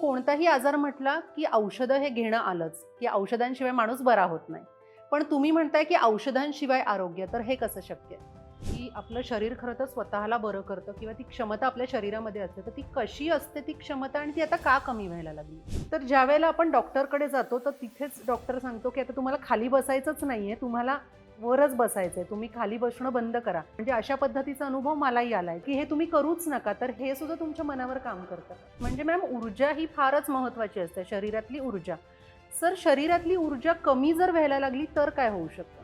कोणताही आजार म्हटला की औषधं हे घेणं आलंच की औषधांशिवाय माणूस बरा होत नाही. पण तुम्ही म्हणताय की औषधांशिवाय आरोग्य तर हे कसं शक्य आहे? की आपलं शरीर खरं तर स्वतःला बरं करतं किंवा ती क्षमता आपल्या शरीरामध्ये असते तर ती कशी असते ती क्षमता आणि ती आता का कमी व्हायला लागली? तर ज्या वेळेला आपण डॉक्टरकडे जातो तर तिथेच डॉक्टर सांगतो की आता तुम्हाला खाली बसायचंच नाही आहे तुम्हाला वरच बसायचंय. तुम्ही खाली बसणं बंद करा. म्हणजे अशा पद्धतीचा अनुभव मलाही आलाय की हे तुम्ही करूच नका तर हे सुद्धा तुमच्या मनावर काम करतं. म्हणजे मॅम ऊर्जा ही फारच महत्वाची असते शरीरातली ऊर्जा. सर शरीरातली ऊर्जा कमी जर व्हायला लागली तर काय होऊ शकतं?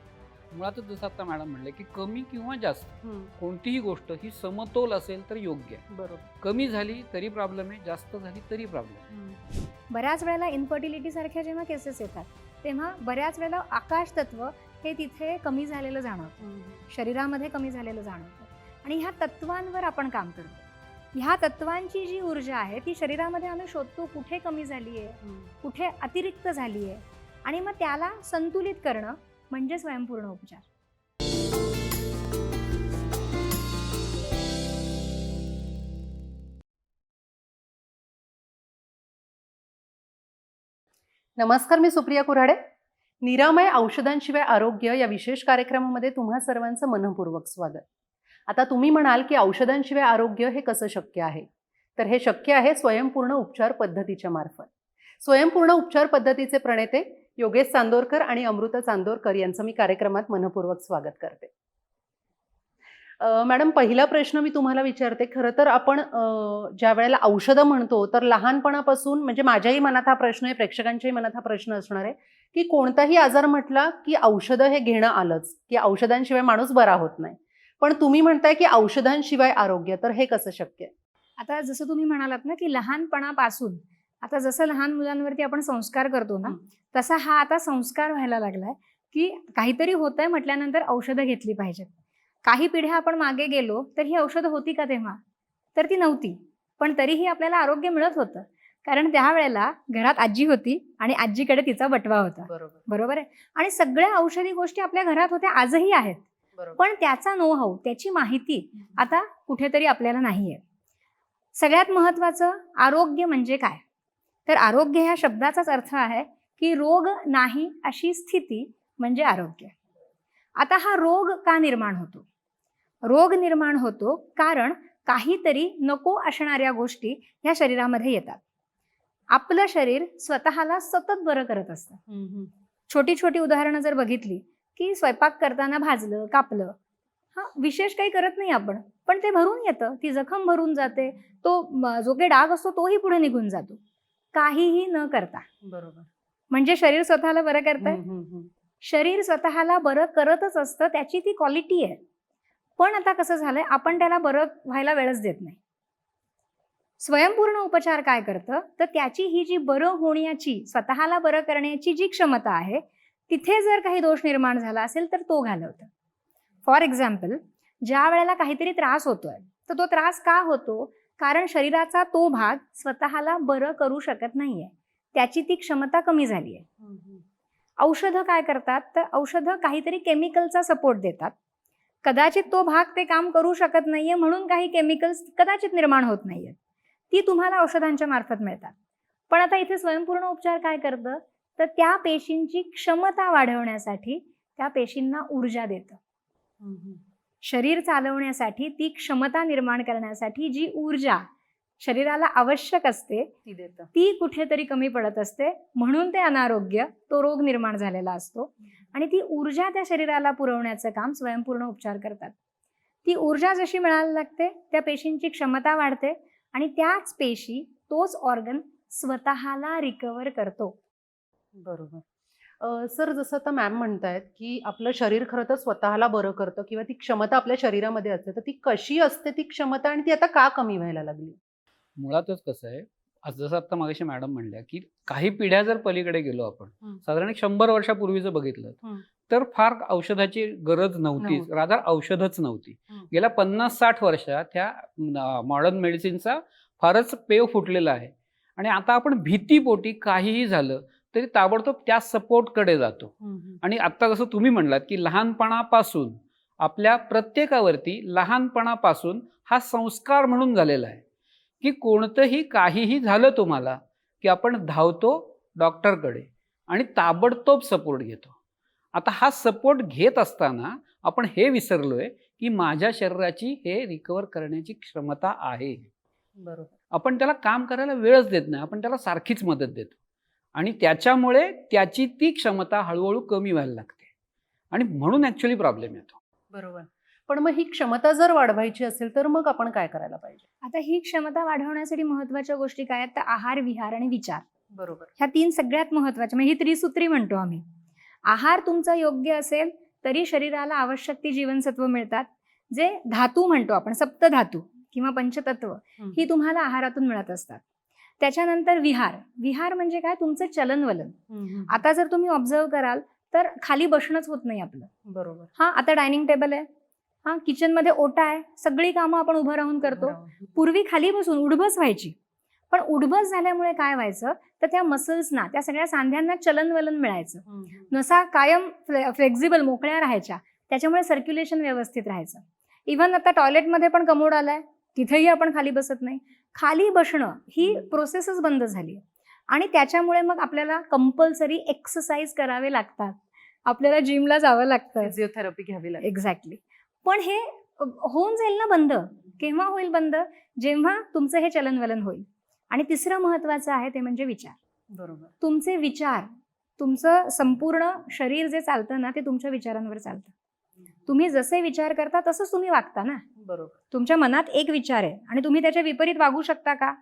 मुळातच जसं आता मॅडम म्हणले की कमी किंवा जास्त कोणतीही गोष्ट ही समतोल असेल तर योग्य आहे. बरोबर. कमी झाली तरी प्रॉब्लेम आहे जास्त झाली तरी प्रॉब्लेम बऱ्याच वेळेला इन्फर्टिलिटी सारख्या जेव्हा केसेस येतात तेव्हा बऱ्याच वेळेला आकाश तत्व हे तिथे कमी झालेलं जाणवतं. शरीरामध्ये कमी झालेलं जाणवतं. आणि ह्या तत्वांवर आपण काम करतो. ह्या तत्वांची जी ऊर्जा आहे ती शरीरामध्ये आम्ही शोधतो कुठे कमी झाली आहे. कुठे अतिरिक्त झाली आहे आणि मग त्याला संतुलित करणं म्हणजे स्वयंपूर्ण उपचार. नमस्कार मी सुप्रिया कुऱ्हाडे. निरामय औषधांशिवाय आरोग्य या विशेष कार्यक्रमामध्ये तुम्हा सर्वांचं मनपूर्वक स्वागत. आता तुम्ही म्हणाल की औषधांशिवाय आरोग्य हे कसं शक्य आहे? तर हे शक्य आहे स्वयंपूर्ण उपचार पद्धतीच्या मार्फत. स्वयंपूर्ण उपचार पद्धतीचे प्रणेते योगेश चांदोरकर आणि अमृता चांदोरकर यांचं मी कार्यक्रमात मनपूर्वक स्वागत करते. मॅडम पहिला प्रश्न मी तुम्हाला विचारते. खरं तर आपण ज्या वेळेला औषधं म्हणतो तर लहानपणापासून म्हणजे माझ्याही मनात हा प्रश्न आहे प्रेक्षकांच्याही मनात हा प्रश्न असणार आहे की कोणताही आजार म्हटला की औषधं हे घेणं आलंच की औषधांशिवाय माणूस बरा होत नाही. पण तुम्ही म्हणताय की औषधांशिवाय आरोग्य तर हे कसं शक्य? आहे आता जसं तुम्ही म्हणालात ना की लहानपणापासून आता जसं लहान मुलांवरती आपण संस्कार करतो ना. तसा हा आता संस्कार व्हायला लागलाय की काहीतरी होतंय म्हटल्यानंतर औषधं घेतली पाहिजेत. काही पिढ्या आपण मागे गेलो तर ही औषधं होती का तेव्हा? तर ती नव्हती. पण तरीही आपल्याला आरोग्य मिळत होतं. कारण त्यावेळेला घरात आजी होती आणि आजीकडे तिचा बटवा होता. बरोबर. बरोबर आहे? आणि सगळ्या औषधी गोष्टी आपल्या घरात होत्या आजही आहेत. पण त्याचा नो हाऊ त्याची माहिती आता कुठेतरी आपल्याला नाही आहे सगळ्यात महत्वाचं आरोग्य म्हणजे काय? तर आरोग्य ह्या शब्दाचाच अर्थ आहे की रोग नाही अशी स्थिती म्हणजे आरोग्य. आता हा रोग का निर्माण होतो? रोग निर्माण होतो कारण काहीतरी नको असणाऱ्या गोष्टी ह्या शरीरामध्ये येतात. आपलं शरीर स्वतःला सतत बरं करत असतं. छोटी छोटी उदाहरणं जर बघितली की स्वयंपाक करताना भाजलं कापलं हा विशेष काही करत नाही आपण पण ते भरून येतं ती जखम भरून जाते तो जो काही डाग असतो तोही पुढे निघून जातो. काहीही न करता. बरोबर. म्हणजे शरीर स्वतःला बरं करतंय. शरीर स्वतःला बरं करतच असतं त्याची ती क्वालिटी आहे. पण आता कसं झालंय आपण त्याला बरं व्हायला वेळच देत नाही. स्वयंपूर्ण उपचार काय करतं? तर त्याची ही जी बरं होण्याची स्वतःला बरं करण्याची जी क्षमता आहे तिथे जर काही दोष निर्माण झाला असेल तर तो घालवतं. फॉर एक्झाम्पल ज्या वेळेला काहीतरी त्रास होतोय तर तो त्रास का होतो? कारण शरीराचा तो भाग स्वतःला बरं करू शकत नाहीये. त्याची ती क्षमता कमी झाली आहे औषधं काय करतात? तर औषधं काहीतरी केमिकलचा सपोर्ट देतात. कदाचित तो भाग ते काम करू शकत नाहीये म्हणून काही केमिकल्स कदाचित निर्माण होत नाहीयेत. ती तुम्हाला औषधांच्या मार्फत मिळतात. पण आता इथे स्वयंपूर्ण उपचार काय करतं? तर त्या पेशींची क्षमता वाढवण्यासाठी त्या पेशींना ऊर्जा देतं. शरीर चालवण्यासाठी ती क्षमता निर्माण करण्यासाठी जी ऊर्जा शरीराला आवश्यक असते ती देतं. ती कुठेतरी कमी पडत असते. म्हणून ते अनारोग्य तो रोग निर्माण झालेला असतो. आणि ती ऊर्जा त्या शरीराला पुरवण्याचं काम स्वयंपूर्ण उपचार करतात. ती ऊर्जा जशी मिळायला लागते त्या पेशींची क्षमता वाढते. आणि त्याच पेशी तोच ऑर्गन स्वतःला रिकवर करतो बरोबर अ, सर जसं आता मॅम म्हणतायत की आपलं शरीर खरं तर स्वतःला बरं करतं किंवा ती क्षमता आपल्या शरीरामध्ये असते तर ती कशी असते ती क्षमता आणि ती आता का कमी व्हायला लागली मुळातच कसं आहे आज जसं आता मागाशी मॅडम म्हणल्या की काही पिढ्या जर पलीकडे गेलो आपण. साधारण एक शंभर वर्षापूर्वीचं बघितलं हं. तर फार औषधाची गरज नव्हती. रादर औषधच नव्हती. गेल्या पन्नास साठ वर्षात ह्या मॉडर्न मेडिसिनचा फारच पेव फुटलेला आहे आणि आता आपण भीतीपोटी काहीही झालं तरी ताबडतोब त्या सपोर्टकडे जातो. आणि आत्ता जसं तुम्ही म्हणलात की लहानपणापासून आपल्या प्रत्येकावरती लहानपणापासून हा संस्कार म्हणून झालेला आहे की कोणतंही काहीही झालं तुम्हाला की आपण धावतो डॉक्टरकडे आणि ताबडतोब सपोर्ट घेतो आता हा सपोर्ट घेत असताना आपण हे विसरलोय की माझ्या शरीराची हे रिकवर करण्याची क्षमता आहे. बरोबर. आपण त्याला काम करायला वेळच देत नाही आपण त्याला सारखीच मदत देतो. आणि त्याच्यामुळे त्याची ती क्षमता हळूहळू कमी व्हायला लागते. आणि म्हणून ॲक्च्युली प्रॉब्लेम येतो. बरोबर. पण मग ही क्षमता जर वाढवायची असेल तर मग आपण काय करायला पाहिजे? आता ही क्षमता वाढवण्यासाठी महत्त्वाच्या गोष्टी काय आहेत? तर आहार विहार आणि विचार. बरोबर. ह्या तीन सगळ्यात महत्त्वाच्या म्हणजे ही त्रिसूत्री म्हणतो आम्ही. आहार तुमचा योग्य असेल तरी शरीराला आवश्यक ती जीवनसत्व मिळतात. जे धातू म्हणतो आपण सप्तधातू किंवा पंचतत्व. ही. तुम्हाला आहारातून मिळत असतात. त्याच्यानंतर विहार. विहार म्हणजे काय? तुमचं चलनवलन. आता जर तुम्ही ऑब्झर्व कराल तर खाली बसणंच होत नाही आपलं. बरोबर. हा आता डायनिंग टेबल आहे. हा किचनमध्ये ओटा आहे. सगळी कामं आपण उभं राहून करतो. पूर्वी खाली बसून उडबस व्हायची. पण उडबस झाल्यामुळे काय व्हायचं? तर त्या मसल्सना त्या सगळ्या सांध्यांना चलनवलन मिळायचं. नसा कायम फ्लेक्झिबल मोकळ्या राहायच्या. त्याच्यामुळे सर्क्युलेशन व्यवस्थित राहायचं. इव्हन आता टॉयलेटमध्ये पण कमोड आलाय. तिथेही आपण खाली बसत नाही. खाली बसणं ही. प्रोसेसच बंद झाली आणि त्याच्यामुळे मग आपल्याला कंपल्सरी एक्सरसाइज करावे लागतात. आपल्याला जिमला जावं लागतं. फिजिओथेरपी घ्यावी लागेल एक्झॅक्टली पण हे होऊन जाईल ना बंद? केव्हा होईल बंद? जेव्हा तुमचं हे चलनवलन होईल. आणि तिसरं महत्वाचं आहे ते म्हणजे विचार. बरोबर. तुमचे विचार तुमचं संपूर्ण शरीर जे चालतं ना ते तुमच्या विचारांवर चालतं. तुम्ही जसे विचार करता तसंच तुम्ही वागता ना. बरोबर. तुमच्या मनात एक विचार आहे आणि तुम्ही त्याच्या विपरीत वागू शकता का?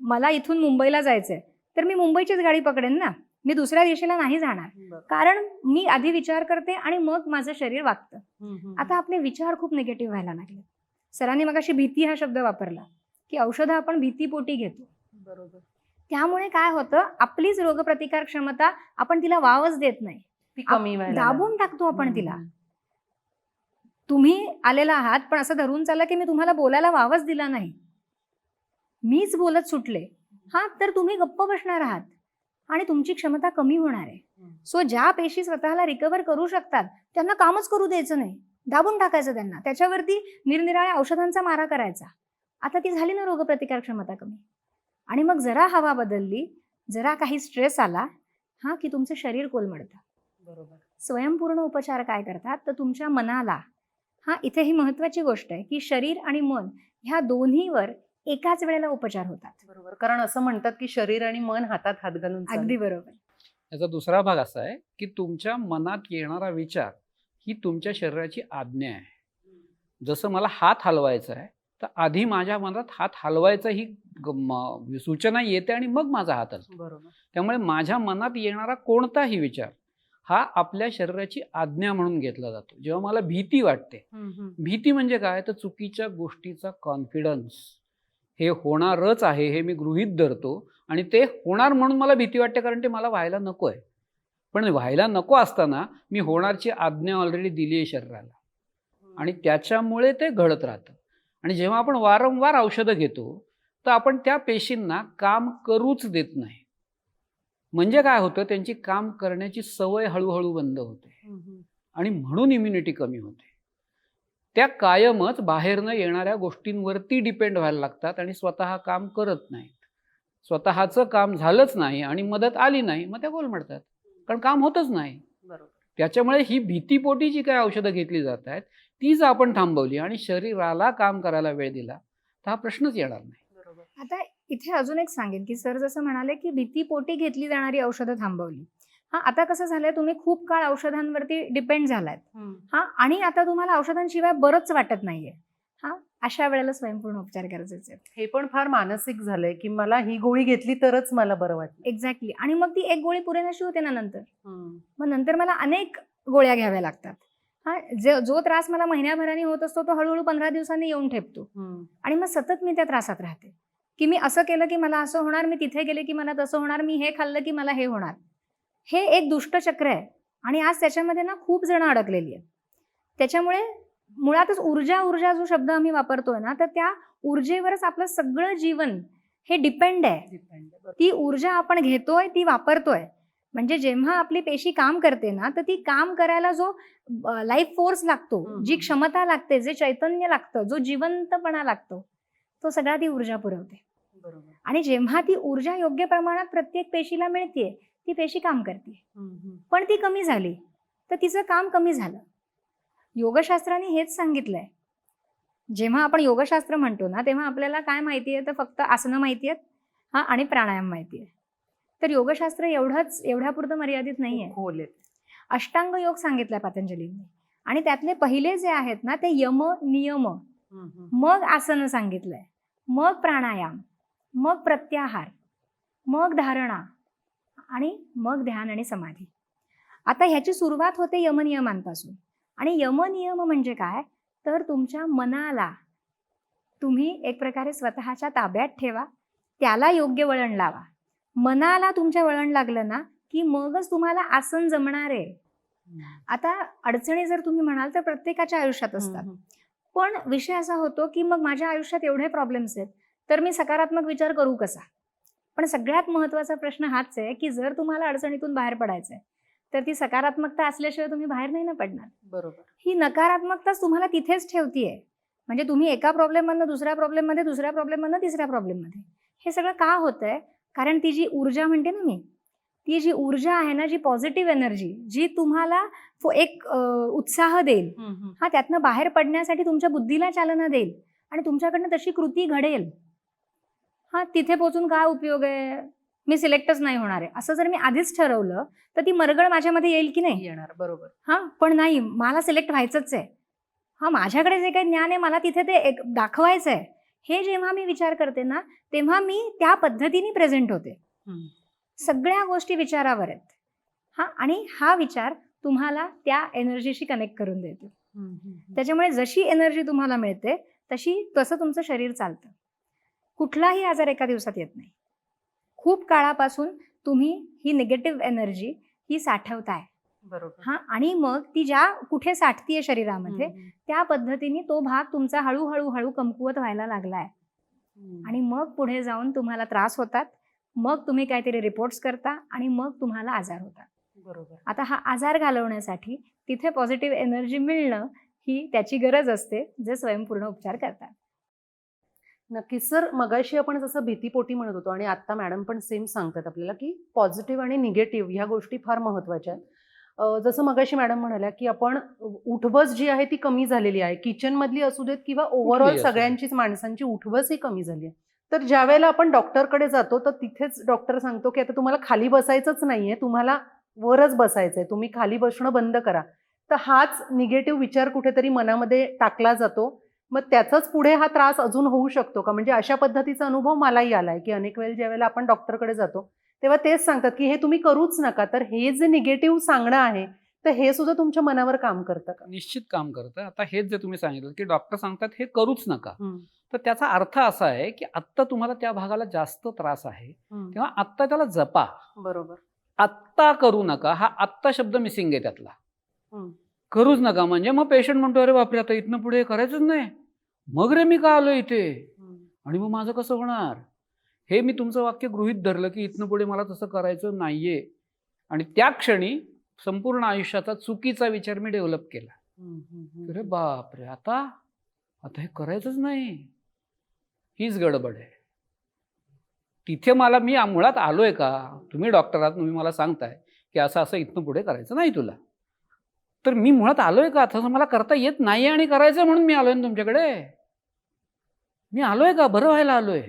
मला इथून मुंबईला जायचंय तर मी मुंबईचीच गाडी पकडेन ना. मी दुसऱ्या दिशेला नाही जाणार. कारण मी आधी विचार करते आणि मग माझं शरीर वागतं. आता आपले विचार खूप निगेटिव्ह व्हायला लागले सरांनी मग अशी भीती हा शब्द वापरला. की औषधं आपण भीतीपोटी घेतो. बरोबर. त्यामुळे काय होतं आपलीच रोगप्रतिकार क्षमता आपण तिला वावच देत नाही. कमी दाबून. टाकतो आपण तिला. तुम्ही आलेला आहात पण असं धरून चालला की मी तुम्हाला बोलायला वावच दिला नाही. मीच बोलत सुटले. हा तर तुम्ही गप्प बसणार आहात आणि तुमची क्षमता कमी होणार आहे. सो ज्या पेशी स्वतःला रिकवर करू शकतात त्यांना कामच करू द्यायचं नाही. दाबून टाकायचं त्यांना. त्याच्यावरती निरनिराळ्या औषधांचा मारा करायचा. आता ती झाली ना रोगप्रतिकार क्षमता कमी. आणि मग जरा हवा बदलली जरा काही स्ट्रेस आला हा की तुमचं शरीर कोलमडतं. बरोबर. स्वयंपूर्ण उपचार काय करतात? तर तुमच्या मनाला हा इथे ही महत्वाची गोष्ट आहे की शरीर आणि मन ह्या दोन्हीवर एकाच वेळेला उपचार होतात. बरोबर. कारण असं म्हणतात की शरीर आणि मन हातात हात घालून. अगदी बरोबर. याचा दुसरा भाग असा आहे की तुमच्या मनात येणारा विचार ही तुमच्या शरीराची आज्ञा आहे. जसं मला हात हलवायचा आहे तर आधी माझ्या मनात हात हलवायचा ही सूचना येते आणि मग माझा हात हलतो. बरोबर. त्यामुळे माझ्या मनात येणारा कोणताही विचार हा आपल्या शरीराची आज्ञा म्हणून घेतला जातो. जेव्हा मला भीती वाटते. भीती म्हणजे काय? तर चुकीच्या गोष्टीचा कॉन्फिडन्स हे होणारच आहे हे मी गृहीत धरतो आणि ते होणार म्हणून मला भीती वाटते कारण ते मला व्हायला नको आहे. पण व्हायला नको असताना मी होणारची आज्ञा ऑलरेडी दिली आहे शरीराला. आणि त्याच्यामुळे ते घडत राहतं. आणि जेव्हा आपण वारंवार औषधं घेतो तर आपण त्या पेशींना काम करूच देत नाही. म्हणजे काय होतं त्यांची काम करण्याची सवय हळूहळू बंद होते. आणि म्हणून इम्युनिटी कमी होते. त्या कायमच बाहेरनं येणाऱ्या गोष्टींवरती डिपेंड व्हायला लागतात आणि स्वतः काम करत नाहीत. स्वतःचं काम झालंच नाही आणि मदत आली नाही मग त्या गोलमडतात कारण काम होतच नाही. त्याच्यामुळे ही भीतीपोटी जी काही औषधं घेतली जात आहेत ती जर आपण थांबवली आणि शरीराला काम करायला वेळ दिला तर हा प्रश्नच येणार नाही. बरोबर. आता इथे अजून एक सांगेन की सर जसं म्हणाले की भीतीपोटी घेतली जाणारी औषधं थांबवली. हा आता कसं झालंय तुम्ही खूप काळ औषधांवरती डिपेंड झालात. हम्म. हा आणि आता तुम्हाला औषधांशिवाय बरंच वाटत नाहीये. हा अशा वेळेला स्वयंपूर्ण उपचार गरजेचे आहेत. हे पण फार मानसिक झालंय की मला ही गोळी घेतली तरच मला बरं वाटलं. एक्झॅक्टली आणि मग ती एक गोळी पुरेनाशी होते ना नंतर. मग नंतर मला अनेक गोळ्या घ्याव्या लागतात. जे जो त्रास मला महिन्याभराने होत असतो तो हळूहळू पंधरा दिवसांनी येऊन ठेपतो. आणि मग सतत मी त्या त्रासात राहते. की मी असं केलं की मला असं होणार मी तिथे गेले की मला तसं होणार मी हे खाल्लं की मला हे होणार. हे एक दुष्टचक्र आहे. आणि आज त्याच्यामध्ये ना खूप जण अडकलेली आहेत. त्याच्यामुळे मुळातच ऊर्जा ऊर्जा जो शब्द आम्ही वापरतोय ना तर त्या ऊर्जेवरच आपलं सगळं जीवन हे डिपेंड आहे. ती ऊर्जा आपण घेतोय ती वापरतोय. म्हणजे जेव्हा आपली पेशी काम करते ना तर ती काम करायला जो लाईफ फोर्स लागतो. जी क्षमता लागते जे चैतन्य लागतं जो जिवंतपणा लागतो तो सगळा ती ऊर्जा पुरवते. आणि जेव्हा ती ऊर्जा योग्य प्रमाणात प्रत्येक पेशीला मिळते ती पेशी काम करते पण ती कमी झाली तर तिचं काम कमी झालं. योगशास्त्राने हेच सांगितलंय. जेव्हा आपण योगशास्त्र म्हणतो ना तेव्हा आपल्याला काय माहिती आहे तर फक्त आसनं माहिती आहेत हा आणि प्राणायाम माहिती आहे तर योगशास्त्र एवढंच एवढ्यापुरतं मर्यादित नाही आहे खोल आहे. अष्टांग योग सांगितलाय पतंजलींनी. आणि त्यातले पहिले जे आहेत ना ते यम नियम. मग आसन सांगितलंय. मग प्राणायाम. मग प्रत्याहार. मग धारणा. आणि मग ध्यान आणि समाधी. आता ह्याची सुरुवात होते यमनियमांपासून आणि यमनियम म्हणजे काय? तर तुमच्या मनाला तुम्ही एक प्रकारे स्वतःच्या ताब्यात ठेवा. त्याला योग्य वळण लावा. मनाला तुमच्या वळण लागलं ना की मगच तुम्हाला आसन जमणार आहे. आता अडचणी जर तुम्ही म्हणाल तर प्रत्येकाच्या आयुष्यात असतात. पण विषय असा होतो की मग माझ्या आयुष्यात एवढे प्रॉब्लेम्स आहेत तर मी सकारात्मक विचार करू कसा? पण सगळ्यात महत्त्वाचा प्रश्न हाच आहे की जर तुम्हाला अडचणीतून बाहेर पडायचंय तर ती सकारात्मकता असल्याशिवाय तुम्ही बाहेर नाही ना पडणार. बरोबर. ही नकारात्मकताच तुम्हाला तिथेच ठेवतीये. म्हणजे तुम्ही एका प्रॉब्लेममधनं दुसऱ्या प्रॉब्लेममध्ये दुसऱ्या प्रॉब्लेममधनं तिसऱ्या प्रॉब्लेममध्ये हे सगळं का होतंय? कारण ती जी ऊर्जा म्हणते ना मी ती जी ऊर्जा आहे ना जी पॉझिटिव्ह एनर्जी जी तुम्हाला एक उत्साह देईल. हा त्यातनं बाहेर पडण्यासाठी तुमच्या बुद्धीला चालना देईल आणि तुमच्याकडनं तशी कृती घडेल. हा तिथे पोचून काय उपयोग आहे? मी सिलेक्टच नाही होणार आहे. असं जर मी आधीच ठरवलं तर ती मरगळ माझ्यामध्ये येईल की नाही? येणार बरोबर. हा पण नाही मला सिलेक्ट व्हायचंच आहे. हा माझ्याकडे जे काही ज्ञान आहे मला तिथे ते एक दाखवायचं आहे हे जेव्हा मी विचार करते ना तेव्हा मी त्या पद्धतीने प्रेझेंट होते. सगळ्या गोष्टी विचारावर आहेत. हा आणि हा विचार तुम्हाला त्या एनर्जीशी कनेक्ट करून देतो. त्याच्यामुळे जशी एनर्जी तुम्हाला मिळते तशी तसं तुमचं शरीर चालतं. कुठलाही आजार एका दिवसात येत नाही. खूप काळापासून तुम्ही ही निगेटिव्ह एनर्जी ही साठवताय. बरोबर. हा आणि मग ती ज्या कुठे साठतीये शरीरामध्ये त्या पद्धतीने तो भाग तुमचा हळूहळू हळू कमकुवत व्हायला लागलाय. आणि मग पुढे जाऊन तुम्हाला त्रास होतात मग तुम्ही काहीतरी रिपोर्ट्स करता आणि मग तुम्हाला आजार होतात. बरोबर. आता हा आजार घालवण्यासाठी तिथे पॉझिटिव्ह एनर्जी मिळणं ही त्याची गरज असते जे स्वयंपूर्ण उपचार करतात. नक्कीच. सर मगाशी आपण जसं भीतीपोटी म्हणत होतो आणि आता मॅडम पण सेम सांगतात आपल्याला की पॉझिटिव्ह आणि निगेटिव्ह ह्या गोष्टी फार महत्त्वाच्या आहेत. जसं मगाशी मॅडम म्हणाल्या की आपण उठबस जी आहे ती कमी झालेली आहे. किचन मधली असू देत किंवा ओव्हरऑल. सगळ्यांचीच माणसांची उठबस ही कमी झाली आहे. तर ज्या वेळेला आपण डॉक्टरकडे जातो तर तिथेच डॉक्टर सांगतो की आता तुम्हाला खाली बसायचंच नाहीये तुम्हाला वरच बसायचंय तुम्ही खाली बसणं बंद करा. तर हाच निगेटिव्ह विचार कुठेतरी मनामध्ये टाकला जातो. मग त्याचाच पुढे हा त्रास अजून होऊ शकतो का? म्हणजे अशा पद्धतीचा अनुभव मलाही आलाय की अनेक वेळेला ज्या वेळेला आपण डॉक्टरकडे जातो तेव्हा तेच सांगतात की हे तुम्ही करूच नका तर हे जे निगेटिव्ह सांगणं आहे तर हे सुद्धा तुमच्या मनावर काम करतं का? निश्चित काम करतं. आता हेच जे तुम्ही सांगितलं की डॉक्टर सांगतात हे करूच नका. तर त्याचा अर्थ असा आहे की आत्ता तुम्हाला त्या भागाला जास्त त्रास आहे तेव्हा आत्ता त्याला जपा. बरोबर. आत्ता करू नका हा आत्ता शब्द मिसिंग आहे त्यातला. करूच नका. म्हणजे मग पेशंट म्हणतो अरे बापरे आता इथनं पुढे करायचंच नाही. मग रे मी का आलो इथे? आणि मग माझं कसं होणार? हे मी तुमचं वाक्य गृहीत धरलं की इथनं पुढे मला तसं करायचं नाहीये. आणि त्या क्षणी संपूर्ण आयुष्याचा चुकीचा विचार मी डेव्हलप केला. अरे. बापरे आता? आता हे करायचंच नाही. हीच गडबड आहे. तिथे मला मी मुळात आलोय का? तुम्ही डॉक्टर आहात तुम्ही मला सांगताय की असं असं इथनं पुढे करायचं नाही तुला. तर मी मुळात आलोय का? तसं मला करता येत नाही आणि करायचं म्हणून मी आलोय ना तुमच्याकडे? मी आलोय का? बरं व्हायला आलोय.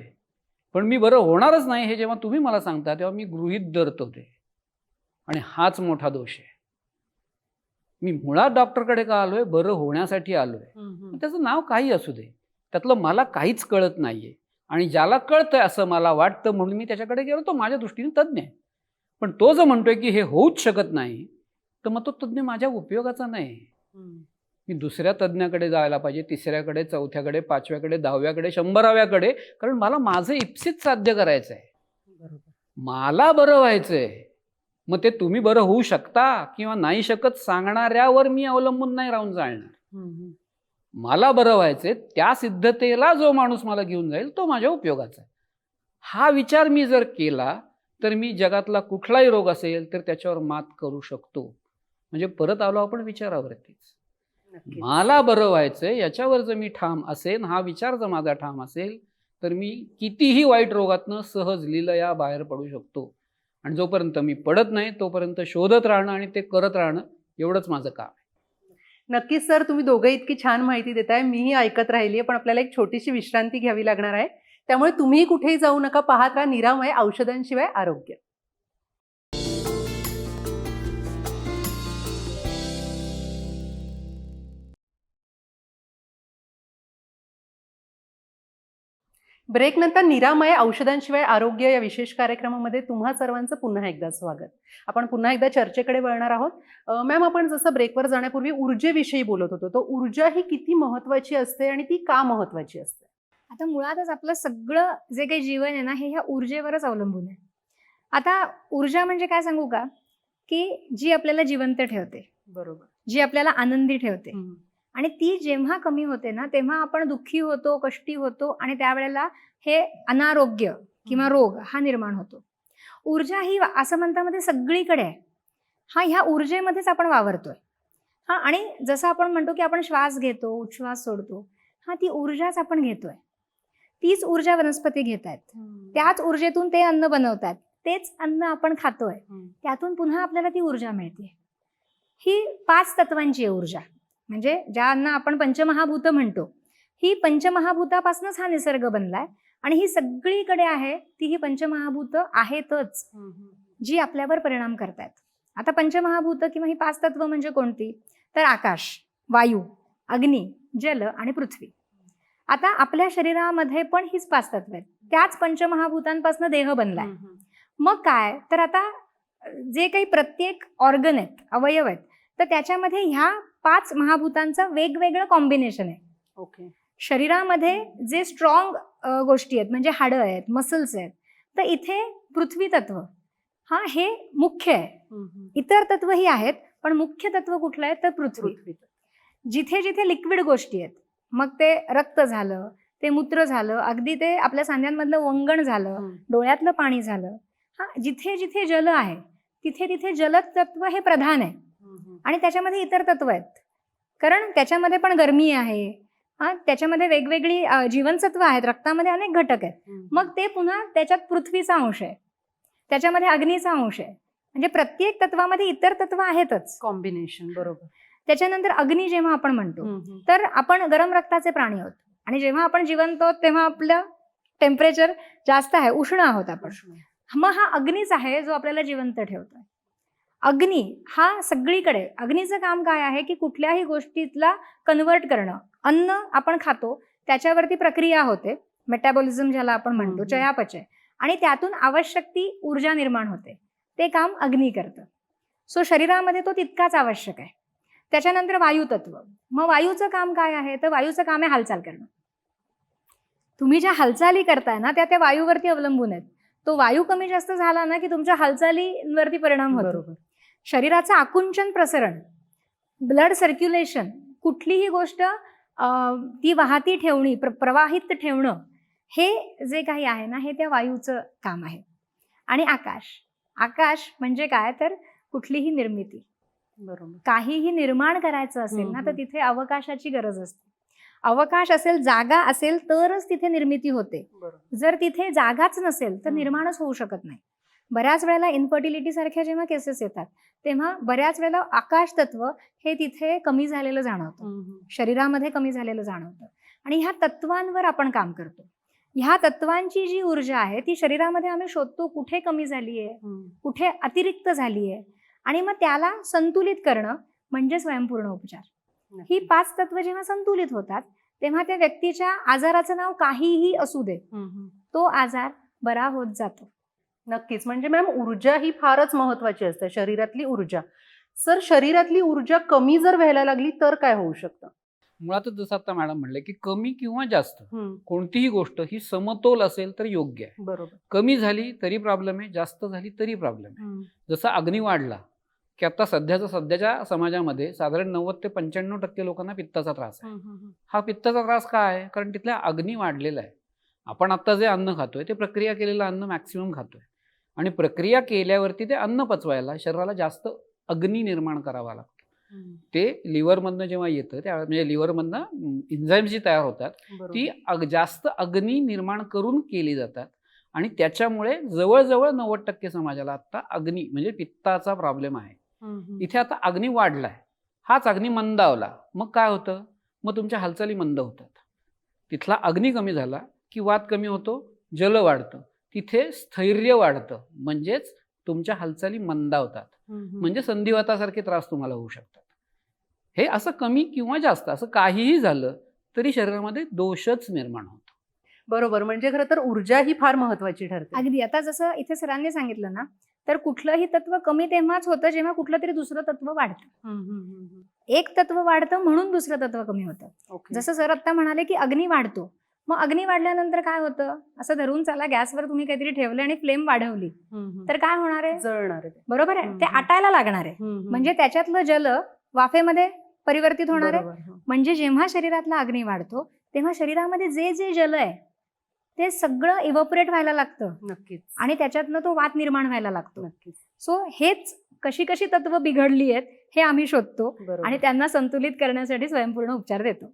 पण मी बरं होणारच नाही हे जेव्हा तुम्ही मला सांगता तेव्हा मी गृहीत धरतो ते. आणि हाच मोठा दोष आहे. मी मुळात डॉक्टरकडे का आलोय? बरं होण्यासाठी आलोय. त्याचं नाव काही असू दे. त्यातलं मला काहीच कळत नाहीये. आणि ज्याला कळतंय असं मला वाटतं म्हणून मी त्याच्याकडे गेलो तो माझ्या दृष्टीने तज्ज्ञ आहे. पण तो जो म्हणतोय की हे होऊच शकत नाही तर मग तो तज्ज्ञ माझ्या उपयोगाचा नाही. मी दुसऱ्या तज्ज्ञाकडे जायला पाहिजे तिसऱ्याकडे चौथ्याकडे पाचव्याकडे दहाव्याकडे शंभराव्याकडे कारण मला माझं इप्सित साध्य करायचं आहे मला बरं व्हायचंय. मग ते तुम्ही बरं होऊ शकता किंवा नाही शकत सांगणाऱ्यावर मी अवलंबून नाही राहून हम्म. मला बरं व्हायचंय त्या सिद्धतेला जो माणूस मला घेऊन जाईल तो माझ्या उपयोगाचा आहे. हा विचार मी जर केला तर मी जगातला कुठलाही रोग असेल तर त्याच्यावर मात करू शकतो. म्हणजे परत आलो आपण विचारावरतीच. नक्कीच. मला बरं व्हायचंय याच्यावर जर मी ठाम असेल हा विचार जर माझा ठाम असेल तर मी कितीही वाईट रोगातनं सहज लिलया बाहेर पडू शकतो. आणि जोपर्यंत मी पडत नाही तोपर्यंत शोधत राहणं आणि ते करत राहणं एवढंच माझं काम आहे. नक्कीच सर तुम्ही दोघं इतकी छान माहिती देताय. मीही ऐकत राहिली आहे पण आपल्याला एक छोटीशी विश्रांती घ्यावी लागणार आहे. त्यामुळे तुम्ही कुठेही जाऊ नका पाहत राहा. निरामय औषधांशिवाय आरोग्य. ब्रेक नंतर निरामय औषधांशिवाय आरोग्य या विशेष कार्यक्रमामध्ये तुम्हा सर्वांचं पुन्हा एकदा स्वागत. आपण पुन्हा एकदा चर्चेकडे वळणार आहोत. मॅम आपण जसं ब्रेकवर जाण्यापूर्वी ऊर्जेविषयी बोलत होतो तर ऊर्जा ही किती महत्वाची असते आणि ती का महत्वाची असते? आता मुळातच आपलं सगळं जे काही जीवन आहे ना हे ह्या ऊर्जेवरच अवलंबून आहे. आता ऊर्जा म्हणजे काय सांगू का? की जी आपल्याला जिवंत ठेवते. बरोबर. जी आपल्याला आनंदी ठेवते. आणि ती जेव्हा कमी होते ना तेव्हा आपण दुःखी होतो कष्टी होतो आणि त्यावेळेला हे अनारोग्य किंवा रोग हा निर्माण होतो. ऊर्जा ही आसमंतामध्ये सगळीकडे आहे हा ह्या ऊर्जेमध्येच आपण वावरतोय. हा आणि जसं आपण म्हणतो की आपण श्वास घेतो उच्छ्वास सोडतो हा ती ऊर्जाच आपण घेतोय. तीच ऊर्जा वनस्पती घेत आहेत त्याच ऊर्जेतून ते अन्न बनवतात तेच अन्न आपण खातोय. त्यातून पुन्हा आपल्याला ती ऊर्जा मिळते. ही पाच तत्वांची आहे ऊर्जा. म्हणजे ज्यांना आपण पंचमहाभूत म्हणतो ही पंचमहाभूतापासूनच हा निसर्ग बनलाय आणि ही सगळीकडे आहे ती ही पंचमहाभूत आहेतच जी आपल्यावर परिणाम करतायत. आता पंचमहाभूत किंवा ही पाच तत्व म्हणजे कोणती? तर आकाश वायू अग्नी जल आणि पृथ्वी. आता आपल्या शरीरामध्ये पण हीच पाच तत्व आहेत. त्याच पंचमहाभूतांपासून देह बनलाय. मग काय? तर आता जे काही प्रत्येक ऑर्गन आहेत अवयव आहेत तर त्याच्यामध्ये ह्या पाच महाभूतांचं वेगवेगळं कॉम्बिनेशन आहे. ओके. शरीरामध्ये जे स्ट्रॉंग गोष्टी आहेत म्हणजे हाडं आहेत मसल्स आहेत तर इथे पृथ्वी तत्व हा हे मुख्य आहे. इतर तत्वही आहेत पण मुख्य तत्व कुठलं आहे? तर पृथ्वी. पृथ्वी जिथे जिथे लिक्विड गोष्टी आहेत मग ते रक्त झालं ते मूत्र झालं अगदी ते आपल्या सांध्यांमधलं वंगण झालं डोळ्यातलं पाणी झालं हा जिथे जिथे जल आहे तिथे तिथे जलद तत्व हे प्रधान आहे. आणि त्याच्यामध्ये इतर तत्व आहेत. कारण त्याच्यामध्ये पण गरमी आहे. हा त्याच्यामध्ये वेगवेगळी जीवनसत्व आहेत. रक्तामध्ये अनेक घटक आहेत. मग ते पुन्हा त्याच्यात पृथ्वीचा अंश आहे. त्याच्यामध्ये अग्नीचा अंश आहे. म्हणजे प्रत्येक तत्वामध्ये इतर तत्व आहेतच. कॉम्बिनेशन बरोबर. त्याच्यानंतर अग्नी जेव्हा आपण म्हणतो तर आपण गरम रक्ताचे प्राणी आहोत. आणि जेव्हा आपण जिवंत आहोत तेव्हा आपलं टेम्परेचर जास्त आहे. उष्ण आहोत आपण. मग हा अग्नीच आहे जो आपल्याला जिवंत ठेवतोय. अग्नी हा सगळीकडे अग्नीचं काम काय आहे की कुठल्याही गोष्टीतला कन्वर्ट करणं. अन्न आपण खातो त्याच्यावरती प्रक्रिया होते. मेटाबॉलिझम ज्याला आपण म्हणतो. चयापचय. आणि त्यातून आवश्यक ती ऊर्जा निर्माण होते. ते काम अग्नी करतं. सो शरीरामध्ये तो तितकाच आवश्यक आहे. त्याच्यानंतर वायुतत्व. मग वायूचं काम काय आहे? तर वायूचं काम आहे हालचाल करणं. तुम्ही ज्या हालचाली करताय ना त्या त्या वायूवरती अवलंबून आहेत. तो वायू कमी जास्त झाला ना की तुमच्या हालचालीवरती परिणाम होतो. बरोबर. शरीराचं आकुंचन प्रसरण ब्लड सर्क्युलेशन कुठलीही गोष्ट ती वाहती ठेवणी प्र प्रवाहित ठेवणं हे जे काही आहे ना हे त्या वायूचं काम आहे. आणि आकाश आकाश म्हणजे काय? तर कुठलीही निर्मिती. बरोबर. काहीही निर्माण करायचं असेल ना तर. तिथे अवकाशाची गरज असते. अवकाश असेल जागा असेल तरच तिथे निर्मिती होते. जर तिथे जागाच नसेल तर. निर्माणच होऊ शकत नाही. बऱ्याच वेळेला इन्फर्टिलिटी सारख्या जेव्हा केसेस येतात तेव्हा बऱ्याच वेळेला आकाश तत्व हे तिथे कमी झालेलं जाणवतं. शरीरामध्ये कमी झालेलं जाणवतं. आणि ह्या तत्वांवर आपण काम करतो. ह्या तत्वांची जी ऊर्जा आहे ती शरीरामध्ये आम्ही शोधतो कुठे कमी झाली आहे कुठे अतिरिक्त झाली आहे आणि मग त्याला संतुलित करणं म्हणजे स्वयंपूर्ण उपचार. ही पाच तत्व जेव्हा संतुलित होतात तेव्हा त्या व्यक्तीच्या आजाराचं नाव काहीही असू दे तो आजार बरा होत जातो. नक्कीच. म्हणजे मॅम ऊर्जा ही फारच महत्वाची असते शरीरातली ऊर्जा. सर शरीरातली ऊर्जा कमी जर व्हायला लागली तर काय होऊ शकतं? मुळातच जसं आता मॅडम म्हणलं की कमी किंवा जास्त कोणतीही गोष्ट ही समतोल असेल तर योग्य आहे. बरोबर. कमी झाली तरी प्रॉब्लेम आहे जास्त झाली तरी प्रॉब्लेम आहे. जसा अग्नी वाढला की आता सध्याचा सध्याच्या समाजामध्ये साधारण नव्वद ते पंच्याण्णव टक्के लोकांना पित्ताचा त्रास आहे. हा पित्ताचा त्रास का आहे? कारण तिथल्या अग्नी वाढलेला आहे. आपण आता जे अन्न खातोय ते प्रक्रिया केलेलं अन्न मॅक्सिमम खातोय. आणि प्रक्रिया केल्यावरती ते अन्न पचवायला शरीराला जास्त अग्नी निर्माण करावा लागतो. ते लिव्हरमधनं जेव्हा येतं त्या म्हणजे लिव्हरमधनं इन्झाईम्स जी तयार होतात. ती अग जास्त अग्नी निर्माण करून केली जातात आणि त्याच्यामुळे जवळजवळ नव्वद टक्के समाजाला आता अग्नी म्हणजे पित्ताचा प्रॉब्लेम आहे. इथे आता अग्नी वाढलाय. हाच अग्नी मंदावला मग काय होतं? मग तुमच्या हालचाली मंद होतात. तिथला अग्नी कमी झाला की वात कमी होतो जल वाढतं. तिथे स्थैर्य वाढतं. म्हणजेच तुमच्या हालचाली मंदावतात. म्हणजे संधिवातासारखे त्रास तुम्हाला होऊ शकतात. हे असं कमी किंवा जास्त असं काहीही झालं तरी शरीरामध्ये दोषच निर्माण होतो. बरोबर. म्हणजे खरं तर ऊर्जा ही फार महत्वाची ठरते. अगदी. आता जसं इथे सरांनी सांगितलं ना तर कुठलंही तत्व कमी तेव्हाच होतं जेव्हा कुठलं तरी दुसरं तत्व वाढतं. एक तत्व वाढतं म्हणून दुसरं तत्व कमी होतं. जसं सर आता म्हणाले की अग्नी वाढतो. मग अग्नी वाढल्यानंतर काय होतं? असं धरून चला गॅसवर तुम्ही काहीतरी ठेवलं आणि फ्लेम वाढवली. तर काय होणार आहे? जळणार. बरोबर आहे? ते. आटायला लागणार आहे. म्हणजे त्याच्यातलं जल वाफेमध्ये परिवर्तित होणार आहे. म्हणजे जेव्हा शरीरातला अग्नी वाढतो तेव्हा शरीरामध्ये जे जे जल आहे ते सगळं इव्हपोरेट व्हायला लागतं. नक्कीच. आणि त्याच्यातनं तो वात निर्माण व्हायला लागतो. नक्कीच. सो हेच कशी कशी तत्व बिघडली आहेत हे आम्ही शोधतो आणि त्यांना संतुलित करण्यासाठी स्वयंपूर्ण उपचार देतो.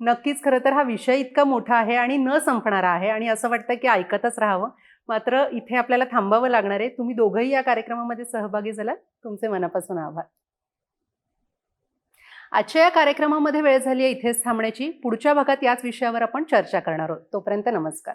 नक्कीच खरं तर हा विषय इतका मोठा आहे आणि न संपणारा आहे आणि असं वाटतं की ऐकतच राहावं. मात्र इथे आपल्याला थांबावं लागणार आहे. तुम्ही दोघंही या कार्यक्रमामध्ये सहभागी झालात. तुमचे मनापासून आभार. आजच्या या कार्यक्रमामध्ये वेळ झाली आहे इथेच थांबण्याची. पुढच्या भागात याच विषयावर आपण चर्चा करणार आहोत. तोपर्यंत नमस्कार.